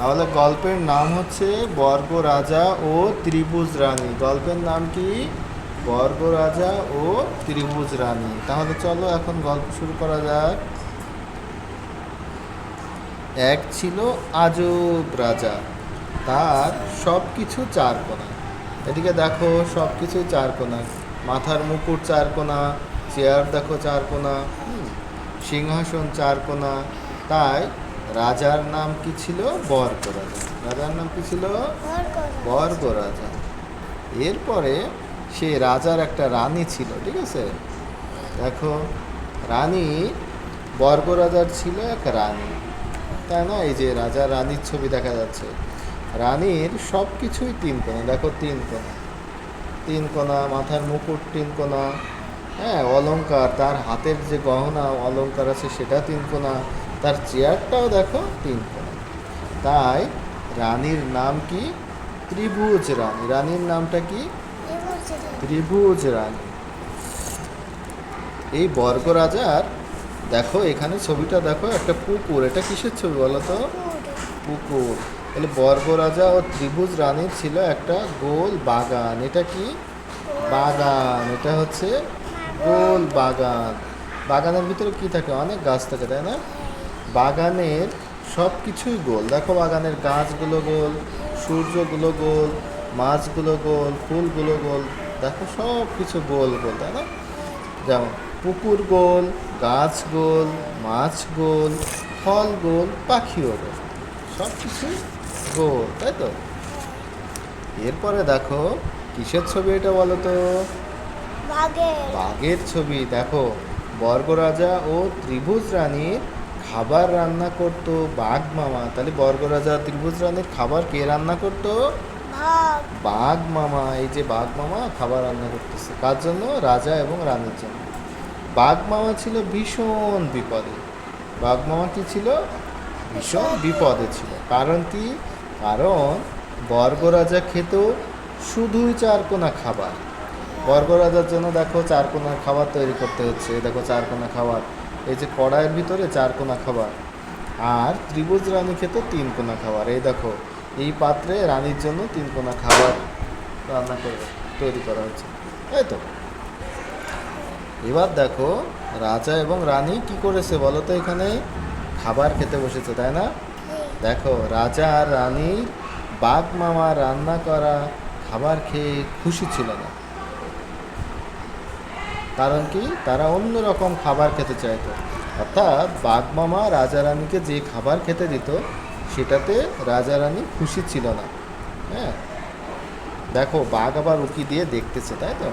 তাহলে গল্পের নাম হচ্ছে বর্গ রাজা ও ত্রিভুজ রানী। গল্পের নাম কি? বর্গ রাজা ও ত্রিভুজ রানী। তাহলে চলো এখন গল্প শুরু করা যাক। এক ছিল আজব রাজা। তার সব কিছু চার কোনা এদিকে দেখো সব কিছুই চার কোনা মাথার মুকুট চার কোনা চেয়ার দেখো চার কোনা সিংহাসন চার কোনা তাই রাজার নাম কি ছিল? বর্গ রাজা রাজার নাম কি ছিল? বর্গ রাজা এরপরে সে রাজার একটা রানী ছিল ঠিক আছে? দেখো রানী বর্গ রাজার ছিল এক রানী। তাই না? এই যে রাজা রানীর ছবি দেখা যাচ্ছে। রানীর সব কিছুই তিন কোনা দেখো তিন কোনা তিন কোনা মাথার মুকুট তিন কোনা হ্যাঁ অলঙ্কার তার হাতের যে গহনা অলংকার আছে সেটা তিন কোনা তার চেয়ারটাও দেখো তিন কোনা তাই রানীর নাম কি? ত্রিভুজ রানী। রানীর নামটা কি? ত্রিভুজ রানী। এই বর্গ রাজার দেখো এখানে ছবিটা দেখো একটা পুকুর। এটা কিসের ছবি বলো তো? পুকুর। তাহলে বর্গ রাজা ও ত্রিভুজ রানীর ছিল একটা গোল বাগান। এটা কি? বাগান। এটা হচ্ছে গোল বাগান। বাগানের ভিতরে কি থাকে? অনেক গাছ থাকে তাই না? বাগানের সব কিছুই গোল। দেখো বাগানের গাছগুলো গোল সূর্যগুলো গোল মাছগুলো গোল ফুলগুলো গোল দেখো সব কিছু গোল গোল তাই না? যেমন পুকুর গোল গাছ গোল মাছ গোল ফল গোল পাখিও গোল সব কিছু গোল তাই তো? এরপরে দেখো কিসের ছবি এটা বলো তো? বাঘের। ছবি দেখো বর্গ রাজা ও ত্রিভুজ রানীর খাবার রান্না করতো বাঘ মামা। তাহলে বর্গ রাজা ত্রিভুজ রানীর খাবার কে রান্না করতো? বাঘ। মামা এই যে বাঘ মামা খাবার রান্না করতেছে। কার জন্য? রাজা এবং রানীর জন্য। বাঘ মামা ছিল ভীষণ বিপদে। বাঘ মামা কি ছিল? ভীষণ বিপদে। ছিল। কারণ কি? কারণ বর্গ রাজা খেত শুধুই চারকোনা খাবার। বর্গ রাজার জন্য দেখো চারকোনা খাবার তৈরি করতে হচ্ছে। দেখো চারকোনা খাবার। এই যে কড়াইয়ের ভিতরে চারকোনা খাবার আর ত্রিভুজ রানী খেত তিন কোনা খাবার। এই দেখো, এই পাত্রে রানীর জন্য তিন কোনা খাবার রান্না করে তৈরি করা হয়েছে। তাই তো। এবার দেখো, রাজা এবং রানী কি করেছে বলো তো এখানে? খাবার খেতে বসেছে, তাই না? দেখো, রাজা আর রানী বাঘ মামা রান্না করা খাবার খেয়ে খুশি ছিল না। কারণ কি? তারা অন্য রকম খাবার খেতে চাইতো। অর্থাৎ বাঘ মামা রাজা রানীকে যে খাবার খেতে দিত, সেটাতে রাজা রানী খুশি ছিল না। হ্যাঁ? দেখো, বাঘ আবার উকি দিয়ে দেখতেছে, তাই তো?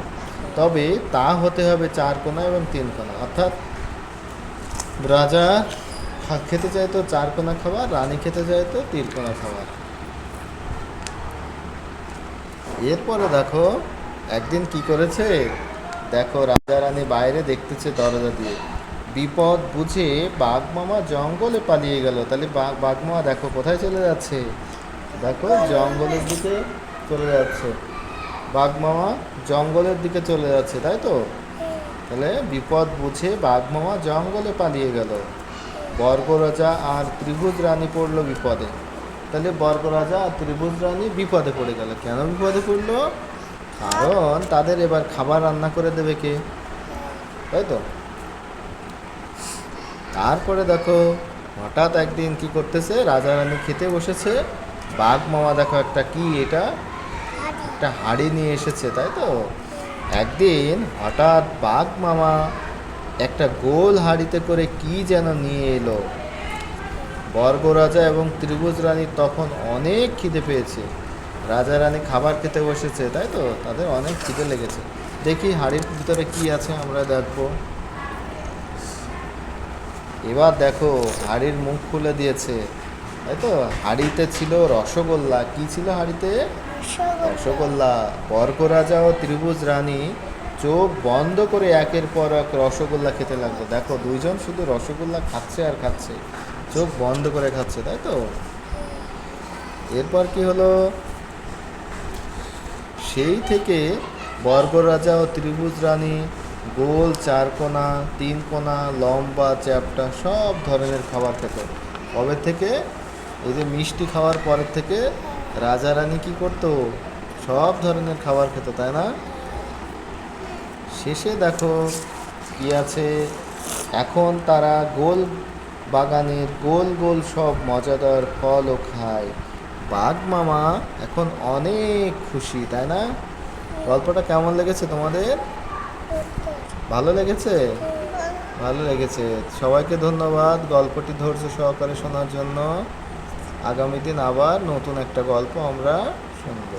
তবে তা হতে হবে চার কোনা এবং তিন কোনা অর্থাৎ রাজা খেতে চাইতো চার কোনা খাবার, রানী খেতে চাইতো তিন কোনা খাবার। এরপরে দেখো, একদিন কি করেছে? দেখো রাজা রানী বাইরে দেখতেছে দরজা দিয়ে। বিপদ বুঝে বাঘ মামা জঙ্গলে পালিয়ে গেল। তাহলে বাঘ বাঘ মামা দেখো, কোথায় চলে যাচ্ছে? দেখো, জঙ্গলের দিকে চলে যাচ্ছে। বাঘ মামা জঙ্গলের দিকে চলে যাচ্ছে, তাই তো? তাহলে বিপদ বুঝে বাঘ মামা জঙ্গলে পালিয়ে গেল। বর্গ রাজা আর ত্রিভুজ রানী পড়ল বিপদে। তাহলে বর্গ রাজা আর ত্রিভুজ রানী বিপদে পড়ে গেল। কেন বিপদে পড়ল? কারণ তাদের এবার খাবার রান্না করে দেবে কে? তাই তো? তারপরে দেখো, হঠাৎ একদিন কি করতেছে? রাজা রানী খেতে বসেছে। বাঘ মামা দেখো একটা কি এটা? একটা হাড়ি নিয়ে এসেছে, তাই তো? একদিন হঠাৎ বাঘ মামা একটা গোল হাড়িতে করে কি যেন নিয়ে এলো। বর্গ রাজা এবং ত্রিভুজ রানী তখন অনেক খিদে পেয়েছে। রাজা রানী খাবার খেতে বসেছে তাই তো? তাদের অনেক খিদে লেগেছে। দেখি হাড়ির ভিতরে কি আছে আমরা দেখব। এবার দেখো হাড়ির মুখ খুলে দিয়েছে। তাই তো? হাড়িতে ছিল রসগোল্লা। কি ছিল হাড়িতে? রসগোল্লা। বর্গ রাজা ও ত্রিভুজ রানী চোখ বন্ধ করে একের পর এক রসগোল্লা খেতে লাগল। দেখো দুইজন শুধু রসগোল্লা খাচ্ছে আর খাচ্ছে। চোখ বন্ধ করে খাচ্ছে তাই তো? এরপর কি হলো? সেই থেকে বর্গ রাজা ও ত্রিভুজ রানী, গোল চার কোনা, তিন কোনা, লম্বা চ্যাপটা সব ধরনের খাবার খেত। কবে থেকে? এই যে মিষ্টি খাওয়ার পরের থেকে রাজা রানী কি করতো? সব ধরনের খাবার খেত, তাই না? শেষে দেখো কি আছে। এখন তারা গোল বাগানের গোল গোল সব মজাদার ফলও খায়। বাঘ মামা এখন অনেক খুশি, তাই না? গল্পটা কেমন লেগেছে তোমাদের? ভালো লেগেছে? ভালো লেগেছে। সবাইকে ধন্যবাদ গল্পটি ধৈর্য সহকারে শোনার জন্য। আগামী দিন আবার নতুন একটা গল্প আমরা শুনব।